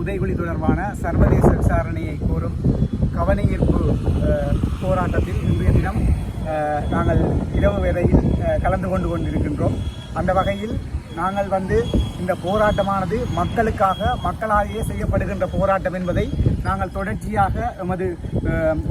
புதைகுழி தொடர்பான சர்வதேச விசாரணையை கோரும் கவனஈர்ப்பு போராட்டத்தில் இன்றைய தினம் நாங்கள் இரவு வேளையில் கலந்து கொண்டு கொண்டிருக்கின்றோம். அந்த வகையில் நாங்கள் வந்து இந்த போராட்டமானது மக்களுக்காக மக்களாலேயே செய்யப்படுகின்ற போராட்டம் என்பதை நாங்கள் தொடர்ச்சியாக எமது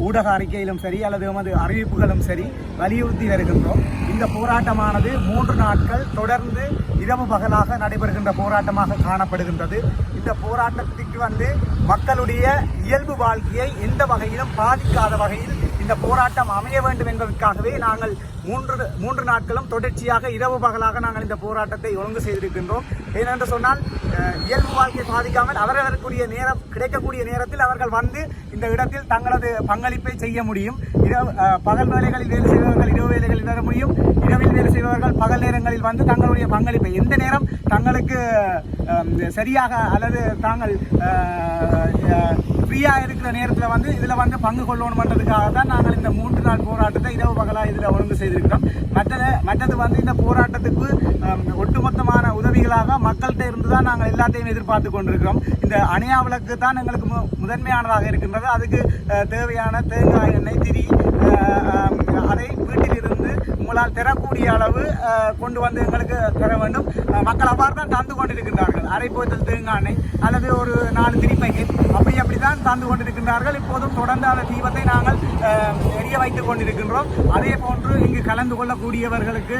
ஊடக அறிக்கையிலும் சரி அல்லது எமது அறிவிப்புகளும் சரி வலியுறுத்தி வருகின்றோம். இந்த போராட்டமானது மூன்று நாட்கள் தொடர்ந்து இரவு பகலாக நடைபெறுகின்ற போராட்டமாக காணப்படுகின்றது. இந்த போராட்டத்திற்கு வந்து மக்களுடைய இயல்பு வாழ்க்கையை எந்த வகையிலும் பாதிக்காத வகையில் இந்த போராட்டம் அமைய வேண்டும் என்பதற்காகவே நாங்கள் மூன்று மூன்று நாட்களும் தொடர்ச்சியாக இரவு பகலாக நாங்கள் இந்த போராட்டத்தை ஒழுங்கு செய்திருக்கின்றோம். ஏனென்று சொன்னால் இயல்பு வாழ்க்கை பாதிக்காமல் அவர்களுக்குரிய நேரம் கிடைக்கக்கூடிய நேரத்தில் அவர்கள் வந்து இந்த இடத்தில் தங்களது பங்களிப்பை செய்ய முடியும். இரவு பகல் வேலைகளில் வேலை செய்பவர்கள் இரவு வேலைகளில் வர முடியும். இரவில் செய்பவர்கள் பகல் நேரங்களில் வந்து தங்களுடைய பங்களிப்பை எந்த நேரம் தங்களுக்கு சரியாக அல்லது தாங்கள் ஃப்ரீயாக இருக்கிற நேரத்தில் வந்து இதில் வந்து பங்கு கொள்ளணுன்றதுக்காக தான் நாங்கள் இந்த மூன்று நாள் போராட்டத்தை இரவு பகலாக இதில் ஒழுங்கு செய்திருக்கிறோம். மற்றது மற்றது வந்து இந்த போராட்டத்துக்கு ஒட்டுமொத்தமான உதவிகளாக மக்கள்கிட்ட இருந்து தான் நாங்கள் எல்லாத்தையும் எதிர்பார்த்து கொண்டிருக்கிறோம். இந்த அணையா விளக்கு தான் எங்களுக்கு மு- முதன்மையானதாக இருக்கின்றது. அதுக்கு தேவையான தேங்காய் எண்ணெய் திரி எங்களால் தரக்கூடிய அளவு கொண்டு வந்து எங்களுக்கு தர வேண்டும். மக்கள் அவ்வாறு தான் தந்து கொண்டிருக்கின்றார்கள். அரைப்போத்தல் தேங்காணை தேங்காய் அல்லது ஒரு நாலு திரி அப்படி அப்படி தான் தந்து கொண்டிருக்கின்றார்கள். இப்போதும் தொடர்ந்து அந்த தீபத்தை நாங்கள் எரிய வைத்துக் கொண்டிருக்கின்றோம். அதே போன்று இங்கு கலந்து கொள்ளக்கூடியவர்களுக்கு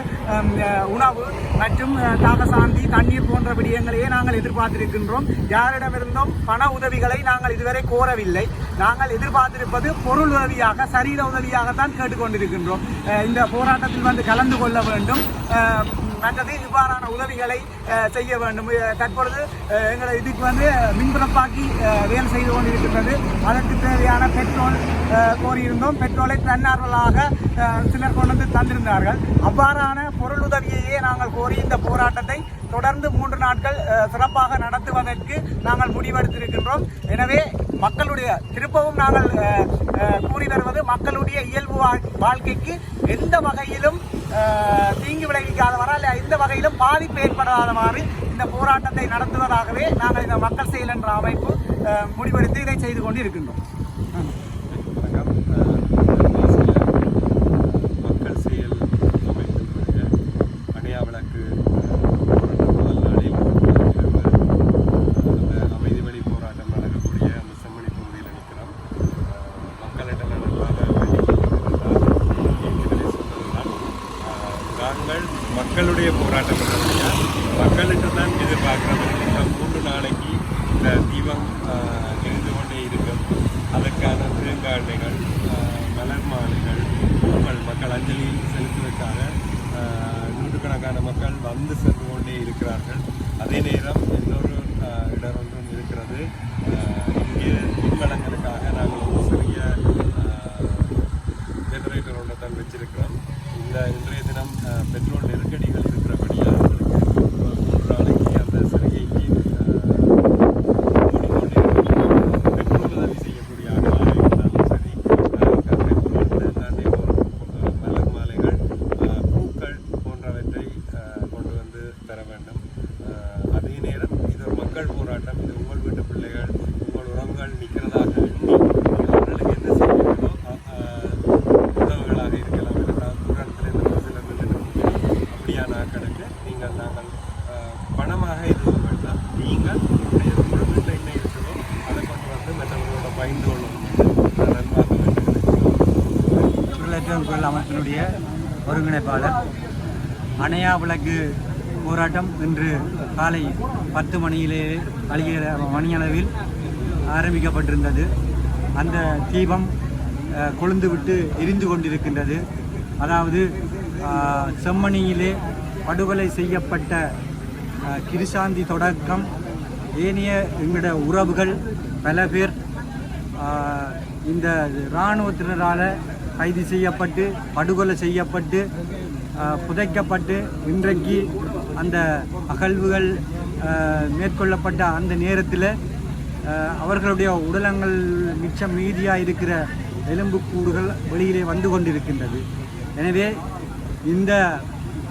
உணவு மற்றும் தாகசாந்தி தண்ணீர் போன்ற விடயங்களையே நாங்கள் எதிர்பார்த்திருக்கின்றோம். யாரிடமிருந்தும் பண உதவிகளை நாங்கள் இதுவரை கோரவில்லை. நாங்கள் எதிர்பார்த்திருப்பது பொருள் உதவியாக சரீர உதவியாகத்தான் கேட்டுக்கொண்டிருக்கின்றோம். இந்த போராட்டத்தில் வந்து கலந்து கொள்ள வேண்டும். மற்றது இவ்வாறான உதவிகளை செய்ய வேண்டும். தற்பொழுது எங்களை இதுக்கு வந்து மின்பிறப்பாக்கி வேலை செய்து கொண்டிருக்கின்றது. அதற்கு தேவையான பெட்ரோல் கோரியிருந்தோம். பெட்ரோலை தன்னார்வலாக சிலர் கொண்டு வந்து தந்திருந்தார்கள். அவ்வாறான பொருள் உதவியையே நாங்கள் கோரி இந்த போராட்டத்தை தொடர்ந்து மூன்று நாட்கள் சிறப்பாக நடத்துவதற்கு நாங்கள் முடிவெடுத்திருக்கின்றோம். எனவே மக்களுடைய திருப்பவும் நாங்கள் கூறி வருவது மக்களுடைய இயல்பு வாழ்- வாழ்க்கைக்கு எந்த வகையிலும் தீங்கு விளைவிக்காதவரா இல்லை எந்த வகையிலும் பாதிப்பு ஏற்படாதவாறு இந்த போராட்டத்தை நடத்துவதாகவே நாங்கள் இந்த மக்கள் செயல் என்ற அமைப்பு முடிவெடுத்து இதை செய்து கொண்டு இருக்கின்றோம் வணக்கம் அஹ், மக்கள் செயல் அமைப்பினுடைய அணையா விளக்கு அஹ், முதல் நாளில் இரவு, அஹ், அந்த அமைதி வழி போராட்டம் நடக்கக்கூடிய அந்த செம்மணி பகுதியில் நிற்கிறோம் அஹ், மக்களிடம் நன்றாக நாங்கள் மக்களுடைய போராட்டம் இல்லையா மக்களுக்கு தான் எதிர்பார்க்கிறோம் இந்த மூன்று நாளைக்கு இந்த தீபம் அஹ், எரிந்து கொண்டே இருக்கும். அதற்கான திருங்காட்டைகள் மலர் மாலைகள் பூக்கள் மக்கள் அஞ்சலி செலுத்துவதற்காக நூற்றுக்கணக்கான மக்கள் வந்து சென்று கொண்டே இருக்கிறார்கள். அதே நேரம் இன்னொரு இடம் ஒன்றும் இருக்கிறது. இங்கே மின்வளங்களுக்காக நாங்கள் ஒரு சிறிய ஜெனரேட்டர் ஒன்று தான் வச்சிருக்கிறோம் இந்த இன்றைய தினம் அஹ், பெட்ரோல் நெருக்கடிகள் இருக்கிறபடியாக எங்களுக்கு ஒரு மூன்று நாளைக்கு அந்த சிறுகைக்கு பெட்ரோல் உதவி செய்யக்கூடிய ஆட்களாக இருந்தாலும் சரி அஹ், பெட்ரோல் தேங்காய் போன்ற மலர் மாலைகள் அஹ், பூக்கள் போன்றவற்றை அஹ், கொண்டு வந்து தர வேண்டும் அஹ், அதே நேரம் இது ஒரு மக்கள் போராட்டம் இது உங்கள் வீட்டு பிள்ளைகள் உங்கள் உறவுகள் நிற்கிறதாக எண்ணி அவர்களுக்கு என்ன செய்யணுமோ அ- அஹ், உணவுகளாக இருக்கலாம் இல்லைன்னா தூரத்தில் இந்த பஸ்ஸில் நின்று அப்படியான ஆட்களுக்கு நீங்கள் நாங்கள் அஹ், பணமாக எதுவும் வேண்டாம் நீங்கள் உங்களுடைய உங்கள் வீட்டில் என்ன இருக்குதோ அதை கொண்டு வந்து மற்றவர்களோட பகிர்ந்து கொள்ளணும் நான் நன்றாக வேண்டுகிறேன் குரல் அமைப்பினுடைய ஒருங்கிணைப்பாளர். அணையா விளக்கு போராட்டம் இன்று காலை பத்து மணியிலே அழிகிற மணியளவில் ஆரம்பிக்கப்பட்டிருந்தது. அந்த தீபம் கொழுந்துவிட்டு கொழுந்து விட்டு எரிந்து கொண்டிருக்கின்றது. அதாவது செம்மணியிலே படுகொலை செய்யப்பட்ட கிருசாந்தி தொடக்கம் ஏனைய எங்களோட உறவுகள் பல பேர் இந்த இராணுவத்தினரால் கைது செய்யப்பட்டு படுகொலை செய்யப்பட்டு புதைக்கப்பட்டு இன்றைக்கு அந்த அகழ்வுகள் மேற்கொள்ளப்பட்ட அந்த நேரத்தில் அவர்களுடைய உடலங்கள் மிச்சம் மீதியாக இருக்கிற எலும்புக்கூடுகள் வெளியிலே வந்து கொண்டிருக்கின்றது. எனவே இந்த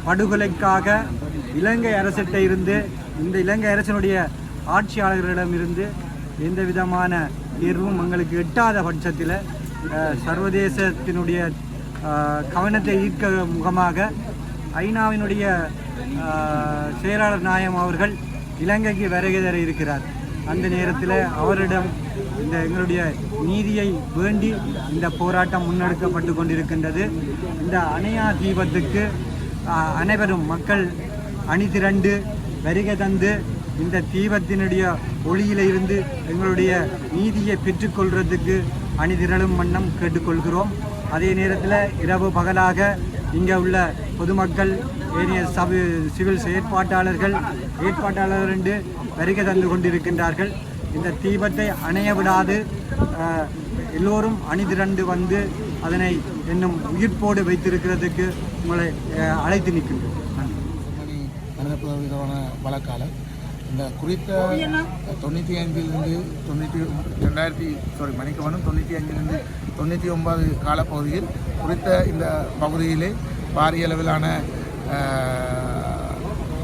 படுகொலைக்காக இலங்கை அரசிட்ட இருந்து இந்த இலங்கை அரசினுடைய ஆட்சியாளர்களிடமிருந்து எந்த விதமான தீர்வும் எங்களுக்கு எட்டாத பட்சத்தில் சர்வதேசத்தினுடைய கவனத்தை ஈர்க்க முகமாக ஐநாவினுடைய செயலாளர் நாயம் அவர்கள் இலங்கைக்கு வருகை தர இருக்கிறார். அந்த நேரத்தில் அவரிடம் இந்த எங்களுடைய நீதியை வேண்டி இந்த போராட்டம் முன்னெடுக்கப்பட்டு கொண்டிருக்கின்றது. இந்த அணையா தீபத்துக்கு அனைவரும் மக்கள் அணி திரண்டு வருகை தந்து இந்த தீபத்தினுடைய ஒளியிலிருந்து எங்களுடைய நீதியை பெற்றுக்கொள்கிறதுக்கு அணிதிரளும் வண்ணம் கேட்டுக்கொள்கிறோம். அதே நேரத்தில் இரவு பகலாக இங்கே உள்ள பொதுமக்கள் ஏனைய சபு சிவில் செயற்பாட்டாளர்கள் ஏற்பாட்டாளர்கள் என்று வருகை தந்து கொண்டிருக்கின்றார்கள். இந்த தீபத்தை அணைய விடாது. எல்லோரும் அணிதிரண்டு வந்து அதனை இன்னும் உயிர்ப்போடு வைத்திருக்கிறதுக்கு உங்களை அழைத்து நிற்கின்றோம். நன்றி விதமான வழக்காளர். இந்த குறித்த தொண்ணூற்றி ஐந்திலிருந்து தொண்ணூற்றி ரெண்டாயிரத்தி சாரி மணிக்கவனும் தொண்ணூற்றி அஞ்சிலிருந்து தொண்ணூற்றி ஒன்பது காலப்பகுதியில் குறித்த இந்த பகுதியிலே பாரிய அளவிலான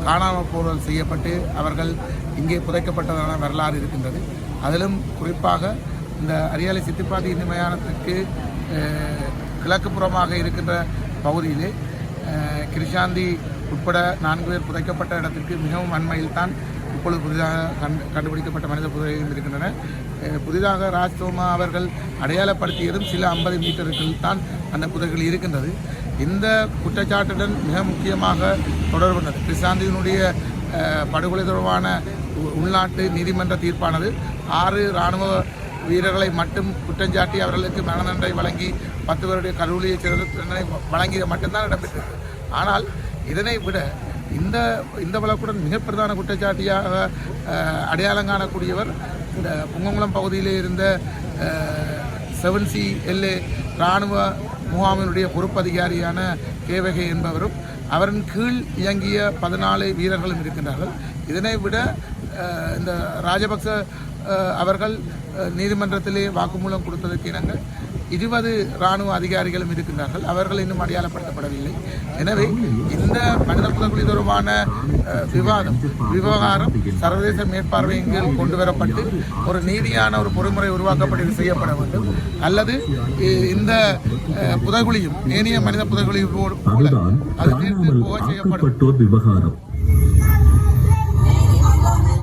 காணாமல் போதல் செய்யப்பட்டு அவர்கள் இங்கே புதைக்கப்பட்டதான வரலாறு இருக்கின்றது. அதிலும் குறிப்பாக இந்த அரியாலை சித்திப்பாதி அஹ், கிழக்கு புறமாக இருக்கின்ற பகுதியிலே கிருஷாந்தி உட்பட நான்கு பேர் புதைக்கப்பட்ட இடத்திற்கு மிகவும் அண்மையில் இப்பொழுது புதிதாக கண் கண்டுபிடிக்கப்பட்ட மனித புதையும் இருக்கின்றன புதிதாக ராஜ்தோமா அவர்கள் அடையாளப்படுத்தியதும் சில ஐம்பது மீட்டருக்குள் தான் அந்த புதைகள் இருக்கின்றது. இந்த குற்றச்சாட்டுடன் மிக முக்கியமாக தொடர்புள்ளது கிருஷாந்தியினுடைய படுகொலை தொடர்பான உ- உள்நாட்டு நீதிமன்ற தீர்ப்பானது ஆறு இராணுவ வீரர்களை மட்டும் குற்றஞ்சாட்டி அவர்களுக்கு மரண தண்டனை வழங்கி பத்து பேருடைய கல்லூரியை சிறந்த தண்டனை வழங்கியது மட்டும்தான் இடம்பெற்றது ஆனால் இதனை விட இந்த இந்த வழக்குடன் மிக பிரதான குற்றச்சாட்டியாக அடையாளம் காணக்கூடியவர் இந்த புங்கங்குளம் பகுதியிலே இருந்த செவன் சி எல்ஏ இராணுவ முகாமினுடைய பொறுப்பதிகாரியான கேவகை என்பவரும் அவரின் கீழ் இயங்கிய பதினாலு வீரர்களும் இருக்கின்றார்கள். இதனை விட இந்த ராஜபக்ச அவர்கள் நீதிமன்றத்திலே வாக்குமூலம் கொடுத்ததற்கு இணங்க இருபது இராணுவ அதிகாரிகளும் இருக்கின்றார்கள். அவர்கள் இன்னும் அடையாளப்படுத்தப்படவில்லை. எனவே இந்த மனித புதகுலி தொடர்பான விவாதம் விவகாரம் சர்வதேச மேற்பார்வையின் கீழ் கொண்டு வரப்பட்டு ஒரு நீதியான ஒரு பொறிமுறை உருவாக்கப்பட்டு செய்யப்பட வேண்டும். அல்லது இந்த அஹ், புதைகுழியும் ஏனைய மனித புதைகுழியும் போல அது தீர்த்து போக செய்யப்படும். விவகாரம்.